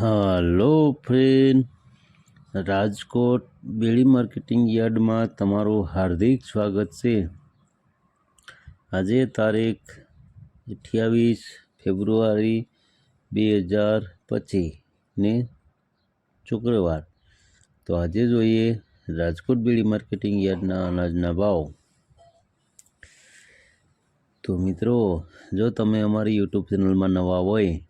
Hello friend Rajkot Bedi marketing યાર્ડમાં તમારું હાર્દિક સ્વાગત છે. આજે તારીખ અઠ્યાવીસ ફેબ્રુઆરી બે હજાર પચીસ ને શુક્રવાર. તો આજે જોઈએ રાજકોટ બેડી માર્કેટિંગ યાર્ડના અનાજના ભાવ. તો મિત્રો, જો તમે અમારી યુટ્યુબ ચેનલમાં નવા હોય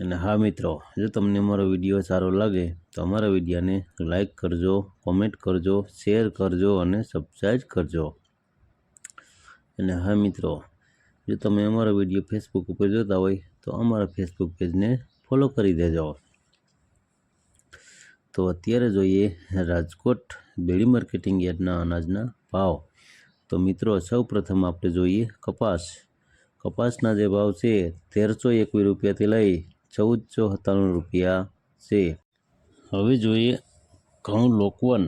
અને હા મિત્રો, જો તમને અમારો વીડિયો સારો લાગે, તો અમારા વિડીયોને લાઈક કરજો, કોમેન્ટ કરજો, શેર કરજો અને સબસ્ક્રાઈબ કરજો. અને હા મિત્રો, જો તમે અમારો વીડિયો ફેસબુક ઉપર જોતા હોય, તો અમારા ફેસબુક પેજને ફોલો કરી દેજો. તો અત્યારે જોઈએ રાજકોટ બેડી માર્કેટિંગ યાર્ડના અનાજના ભાવ. તો મિત્રો સૌ પ્રથમ આપણે જોઈએ કપાસ. કપાસના જે ભાવ છે, તેરસો એકવીસ રૂપિયાથી લઈ ચૌદસો સત્તાણું રૂપિયા છે. હવે જોઈએ ઘઉં લોકવન.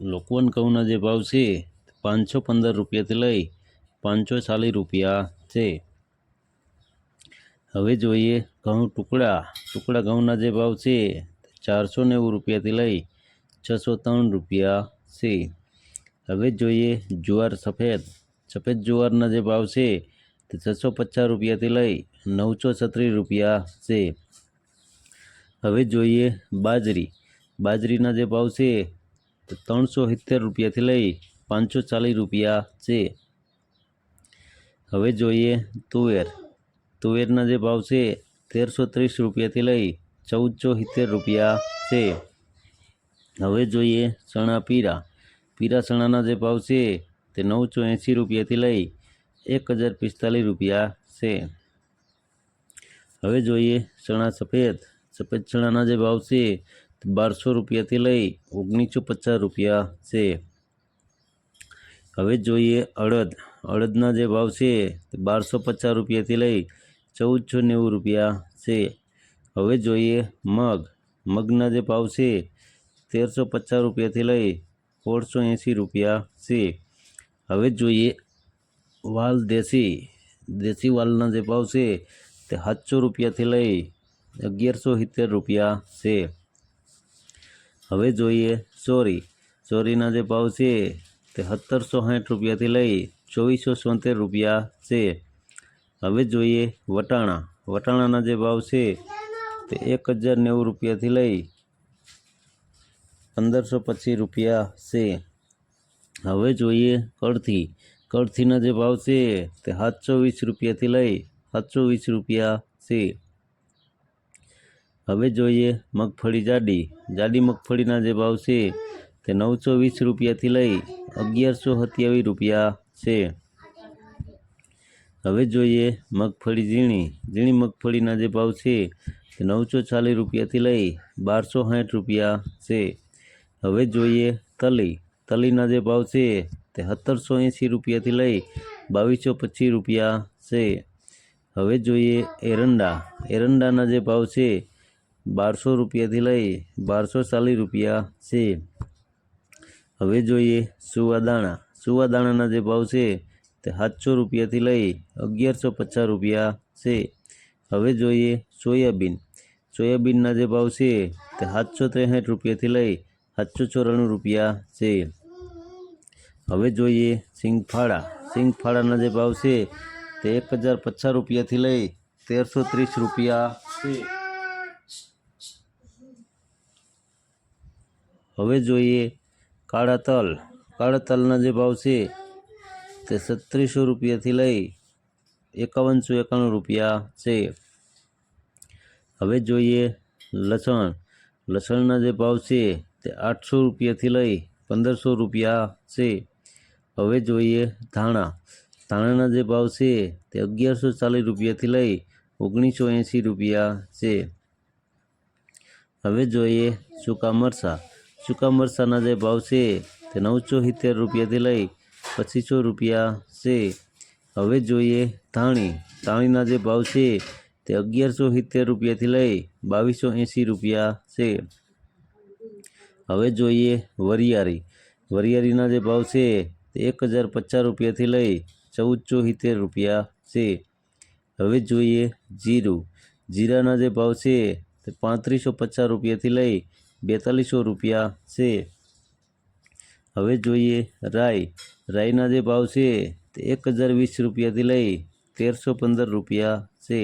લોકવન ઘઉંના જે ભાવ છે, પાંચસો પંદર રૂપિયાથી લઈ પાંચસો ચાલીસ રૂપિયા છે. હવે જોઈએ ઘઉં ટુકડા. ટુકડા ઘઉંના જે ભાવ છે, ચારસો નેવું રૂપિયાથી લઈ છસો ત્રણ રૂપિયા છે. હવે જોઈએ જુવાર સફેદ. સફેદ જુવારના જે ભાવ છે છસો પચાસ રૂપિયાથી લઈ નવસો છત્રીસ રૂપિયા છે. હવે જોઈએ બાજરી. બાજરીના જે ભાવ છે તે ત્રણસો સિત્તેર રૂપિયાથી લઈ પાંચસો ચાલીસ રૂપિયા છે. હવે જોઈએ તુવેર. તુવેરના જે ભાવ છે તેરસો ત્રીસ રૂપિયાથી લઈ ચૌદસો સિત્તેર રૂપિયા છે. હવે જોઈએ ચણા પીરા. પીરા ચણાના જે ભાવ છે તે નવસો એંસી રૂપિયાથી લઈ એક હજાર પિસ્તાલીસ રૂપિયા છે. હવે જોઈએ ચણા સફેદ. સફેદ ચણાના જે ભાવ છે, બારસો રૂપિયાથી લઈ ઓગણીસો પચાસ રૂપિયા છે. હવે જોઈએ અડદ. અડદના જે ભાવ છે તે બારસો પચાસ રૂપિયાથી લઈ ચૌદસો નેવું રૂપિયા છે. હવે જોઈએ મગ. મગના જે ભાવ છે, તેરસો પચાસ રૂપિયાથી લઈ સોળસો એંસી રૂપિયા છે. હવે જોઈએ વાલ દેશી દેશી વાલના જે ભાવ છે તે સાતસો રૂપિયાથી લઈ અગિયારસો સિત્તેર રૂપિયા છે. હવે જોઈએ ચોરી ચોરીના જે ભાવ છે તે સત્તરસો સાઠ રૂપિયાથી લઈ ચોવીસો સોતેર રૂપિયા છે. હવે જોઈએ વટાણા. વટાણાના જે ભાવ છે તે એક હજાર નેવું રૂપિયાથી લઈ પંદરસો પચીસ રૂપિયા છે. હવે જોઈએ કળથી. કળથીના જે ભાવ છે તે સાતસો વીસ રૂપિયાથી લઈ સાતસો વીસ રૂપિયા છે. હવે જોઈએ મગફળી જાડી. જાડી મગફળીના જે ભાવ છે તે નવસો વીસ રૂપિયાથી લઈ અગિયારસો સત્યાવીસ રૂપિયા છે. હવે જોઈએ મગફળી ઝીણી. ઝીણી મગફળીના જે ભાવ છે તે નવસો ચાલીસ રૂપિયાથી લઈ બારસો સાઠ રૂપિયા છે. હવે જોઈએ તલી. તલીના જે ભાવ છે તે સત્તરસો એંસી રૂપિયાથી લઈ બાવીસો પચીસ રૂપિયા છે. હવે જોઈએ એરંડા. એરંડાના જે ભાવ છે, બારસો રૂપિયાથી લઈ બારસો ચાલીસ રૂપિયા છે. હવે જોઈએ સુવાદાણા સુવાદાણાના જે ભાવ છે, તે સાતસો રૂપિયાથી લઈ અગિયારસો પચાસ રૂપિયા છે. હવે જોઈએ સોયાબીન. સોયાબીનના જે ભાવ છે, તે સાતસો ત્રેસઠ રૂપિયાથી લઈ સાતસો ચોરાણું રૂપિયા છે. હવે જોઈએ સિંગફાળા. સિંગફાળાના જે ભાવ છે તે એક હજાર પચાસ રૂપિયાથી લઈ તેરસો ત્રીસ રૂપિયા છે. હવે જોઈએ કાળા તલ. કાળા તલના જે ભાવ છે તે સત્રીસો રૂપિયાથી લઈ એકાવનસો એકાણું રૂપિયા છે. હવે જોઈએ લસણ. લસણના જે ભાવ છે તે આઠસો રૂપિયાથી લઈ પંદરસો રૂપિયા છે. હવે જોઈએ ધાણા. ધાણાના જે ભાવ છે તે અગિયારસો ચાલીસ રૂપિયાથી લઈ ઓગણીસો એંસી રૂપિયા છે. હવે જોઈએ સૂકા મરચાં. સૂકા મરચાંના જે ભાવ છે તે નવસો સિત્તેર રૂપિયાથી લઈ પચીસો રૂપિયા છે. હવે જોઈએ ધાણી. ધાણીના જે ભાવ છે તે અગિયારસો સિત્તેર રૂપિયાથી લઈ બાવીસો એંસી રૂપિયા છે. હવે જોઈએ વરિયારી વરિયારીના જે ભાવ છે એક હજાર પચાસ રૂપિયાથી લઈ ચૌદ ચોહિત્તેર રૂપિયા છે. હવે જોઈએ જીરું. જીરાના જે ભાવ છે તે પાંત્રીસો પચાસ રૂપિયાથી લઈ બેતાલીસો રૂપિયા છે. હવે જોઈએ રાઈ. રાઈના જે ભાવ છે તે એક હજાર વીસ રૂપિયાથી લઈ તેરસો પંદર રૂપિયા છે.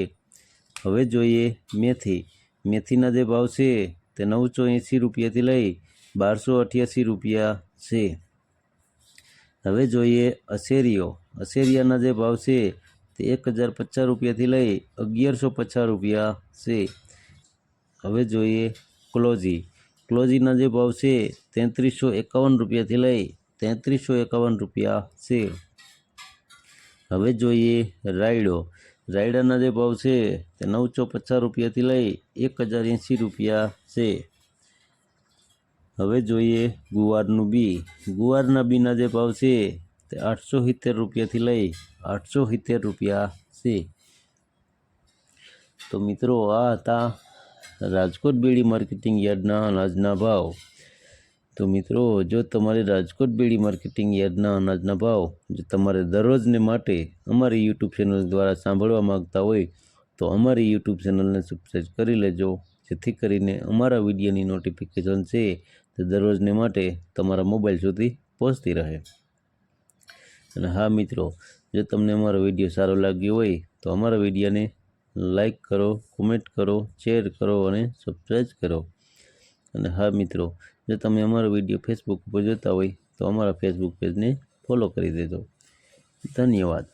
હવે જોઈએ મેથી. મેથીના જે ભાવ છે તે નવસો એંસી રૂપિયાથી લઈ બારસો અઠ્યાસી રૂપિયા છે. હવે જોઈએ અસેરીઓ. અસેરિયાના જે ભાવ છે તે એક હજાર પચાસ રૂપિયાથી લઈ અગિયારસો પચાસ રૂપિયા છે. હવે જોઈએ ક્લોઝી ક્લોઝીના જે ભાવ છે તેત્રીસો એકાવન રૂપિયાથી લઈ તેત્રીસો એકાવન રૂપિયા છે. હવે જોઈએ રાયડો. રાયડાના જે ભાવ છે તે નવસો પચાસ રૂપિયાથી લઈ એક હજાર એંસી રૂપિયા છે. હવે જોઈએ ગુવારનું બી. ગુવારના બીના જે ભાવ છે તે આઠસો સિત્તેર રૂપિયાથી લઈ આઠસો સિત્તેર રૂપિયા છે. તો મિત્રો, આ હતા રાજકોટ બેડી માર્કેટિંગ યાર્ડના અનાજના ભાવ. તો મિત્રો, જો તમારે રાજકોટ બેડી માર્કેટિંગ યાર્ડના અનાજના ભાવ જો તમારે દરરોજને માટે અમારી યુટ્યુબ ચેનલ દ્વારા સાંભળવા માગતા હોય, તો અમારી યુટ્યુબ ચેનલને સબસ્ક્રાઈબ કરી લેજો. જેથી કરીને અમારા વિડીયોની નોટિફિકેશન છે તે દરરોજને માટે તમારા મોબાઈલ સુધી પહોંચતી રહે. અને હા મિત્રો, જો તમને અમારો વીડિયો સારો લાગ્યો હોય, તો અમારા વિડીયોને લાઈક કરો, કોમેન્ટ કરો, શેર કરો અને સબસ્ક્રાઈબ કરો. અને હા મિત્રો, જો તમે અમારો વીડિયો ફેસબુક ઉપર જોતા હોય, તો અમારા ફેસબુક પેજને ફોલો કરી દેજો. ધન્યવાદ.